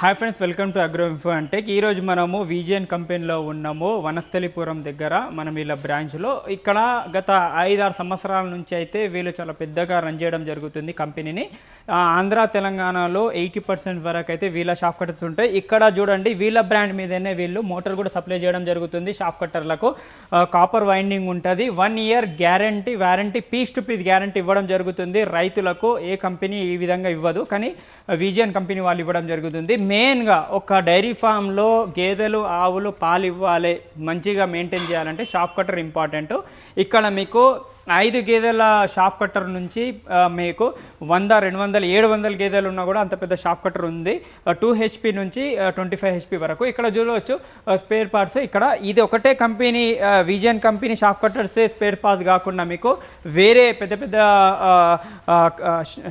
Hi friends welcome to Agro Info అంటే ఈరోజు మనము విజిఎన్ కంపెనీలో ఉన్నాము వనస్థలిపురం దగ్గర మనం వీళ్ళ బ్రాంచ్లో ఇక్కడ గత ఐదారు సంవత్సరాల నుంచి అయితే వీళ్ళు చాలా పెద్దగా రన్ చేయడం జరుగుతుంది కంపెనీని. ఆంధ్ర తెలంగాణలో ఎయిటీ పర్సెంట్ వరకు అయితే వీళ్ళ షాప్ కట్టర్స్ ఉంటాయి. ఇక్కడ చూడండి వీళ్ళ బ్రాండ్ మీదనే వీళ్ళు మోటార్ కూడా సప్లై చేయడం జరుగుతుంది షాప్ కట్టర్లకు కాపర్ వైండింగ్ ఉంటుంది. One year guarantee warranty piece to piece guarantee ఇవ్వడం జరుగుతుంది. రైతులకు ఏ కంపెనీ ఈ విధంగా ఇవ్వదు కానీ విజియన్ కంపెనీ వాళ్ళు ఇవ్వడం జరుగుతుంది. మెయిన్గా ఒక డైరీ ఫామ్లో గేదెలు ఆవులు పాలు ఇవ్వాలి మంచిగా మెయింటైన్ చేయాలంటే షాప్ కట్టర్ ఇంపార్టెంట్. ఇక్కడ మీకు ఐదు గేదెల షాప్ కట్టర్ నుంచి మీకు వంద రెండు వందల ఏడు వందల గేదెలు ఉన్నా కూడా అంత పెద్ద షాప్ కట్టర్ ఉంది. టూ హెచ్పి నుంచి ట్వంటీ ఫైవ్ హెచ్పి వరకు. ఇక్కడ చూడవచ్చు స్పేర్ పార్ట్స్ ఇక్కడ ఇది ఒకటే company Vision company chaff cutters spare parts కాకుండా మీకు వేరే పెద్ద పెద్ద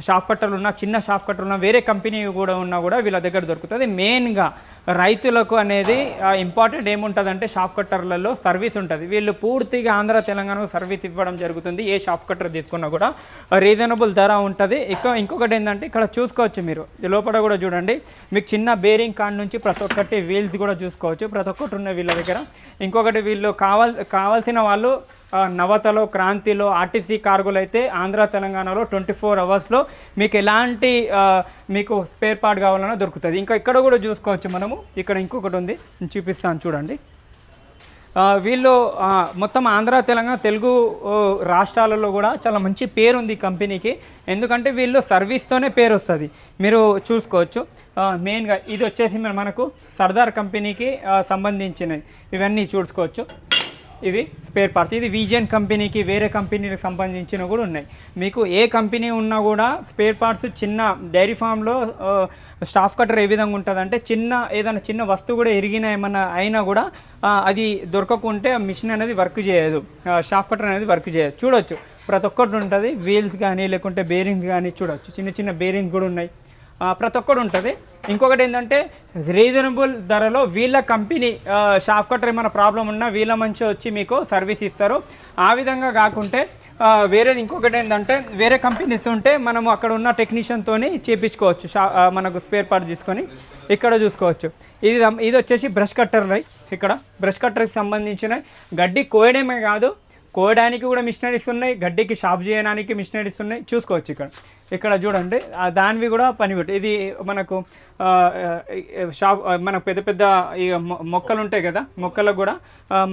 షాఫ్ షాప్ కట్టర్లు ఉన్న చిన్న షాప్ కట్టర్ ఉన్న వేరే కంపెనీ కూడా ఉన్నా కూడా వీళ్ళ దగ్గర దొరుకుతుంది. మెయిన్గా రైతులకు అనేది ఇంపార్టెంట్ ఏముంటుందంటే షాప్ కట్టర్లలో సర్వీస్ ఉంటుంది. వీళ్ళు పూర్తిగా ఆంధ్ర తెలంగాణకు సర్వీస్ ఇవ్వడం జరుగుతుంది. ఏ షాప్ కట్టర్ తీసుకున్నా కూడా. రీజనబుల్ ధర ఉంటుంది. ఇంకా ఇంకొకటి ఏంటంటే ఇక్కడ చూసుకోవచ్చు మీరు. లోపల కూడా చూడండి. మీకు చిన్న బేరింగ్ కాడ నుంచి ప్రతి ఒక్కటి వీల్స్ కూడా చూసుకోవచ్చు. ప్రతి ఒక్కటి ఉన్న వీళ్ళ దగ్గర. ఇంకొకటి వీళ్ళు కావాల్ కావాల్సిన వాళ్ళు నవతలో క్రాంతిలో ఆర్టీసీ కార్గోలు అయితే ఆంధ్ర తెలంగాణలో ట్వంటీ ఫోర్ అవర్స్లో మీకు ఎలాంటి మీకు స్పేర్ పార్ట్ కావాలన్నా దొరుకుతుంది. ఇంకా ఇక్కడ కూడా చూసుకోవచ్చు మనము. ఇక్కడ ఇంకొకటి ఉంది. చూపిస్తాను చూడండి. వీళ్ళు మొత్తం ఆంధ్ర తెలంగాణ తెలుగు రాష్ట్రాలలో కూడా చాలా మంచి పేరు ఉంది కంపెనీకి. ఎందుకంటే వీళ్ళు సర్వీస్తోనే పేరు వస్తుంది మీరు చూసుకోవచ్చు. మెయిన్గా ఇది వచ్చేసి మనకు సర్దార్ కంపెనీకి సంబంధించినవి. ఇవన్నీ చూసుకోవచ్చు. ఇవి స్పేర్ పార్ట్స్ ఇది విజన్ కంపెనీకి వేరే కంపెనీకి సంబంధించిన కూడా ఉన్నాయి. మీకు ఏ కంపెనీ ఉన్నా కూడా స్పేర్ పార్ట్స్ చిన్న డైరీ ఫామ్లో స్టాఫ్ కట్టర్ ఏ విధంగా ఉంటుందంటే చిన్న ఏదైనా చిన్న వస్తువు కూడా ఎరిగిన ఏమన్నా అయినా కూడా అది దొరకకుంటే మిషన్ అనేది వర్క్ చేయదు. స్టాఫ్ కట్టర్ అనేది వర్క్ చేయదు. చూడొచ్చు. ప్రతి ఒక్కటి ఉంటుంది. వీల్స్ కానీ లేకుంటే బేరింగ్స్ కానీ చూడొచ్చు. చిన్న చిన్న బేరింగ్స్ కూడా ఉన్నాయి. ప్రతి ఒక్కటి ఉంటుంది. ఇంకొకటి ఏంటంటే రీజనబుల్ ధరలో వీళ్ళ కంపెనీ షాఫ్ కట్టర్ ఏమైనా ప్రాబ్లం ఉన్నా వీళ్ళ మంచి వచ్చి మీకు సర్వీస్ ఇస్తారు. ఆ విధంగా కాకుంటే వేరేది ఇంకొకటి ఏంటంటే వేరే కంపెనీస్ ఉంటే మనము అక్కడ ఉన్న టెక్నీషియన్తోని చేపించుకోవచ్చు షా మనకు స్పేర్ పార్ట్ తీసుకొని ఇక్కడ చూసుకోవచ్చు. ఇది ఇది వచ్చేసి బ్రష్ కట్టర్ ఇక్కడ. బ్రష్ కట్టర్కి సంబంధించిన గడ్డి కోయడమే కాదు కోయడానికి కూడా మిషనరీస్ ఉన్నాయి గడ్డికి షాప్ చేయడానికి మిషనరీస్ ఉన్నాయి. చూసుకోవచ్చు ఇక్కడ. ఇక్కడ చూడండి దానివి కూడా పనిపెట్టు ఇది మనకు షాప్ మనకు పెద్ద పెద్ద ఈ మొక్కలు ఉంటాయి కదా మొక్కలకు కూడా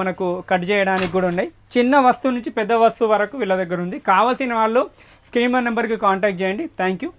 మనకు కట్ చేయడానికి కూడా ఉన్నాయి. చిన్న వస్తువు నుంచి పెద్ద వస్తువు వరకు వీళ్ళ దగ్గర ఉంది. కావాల్సిన వాళ్ళు స్క్రీన్ నెంబర్కి కాంటాక్ట్ చేయండి. Thank you.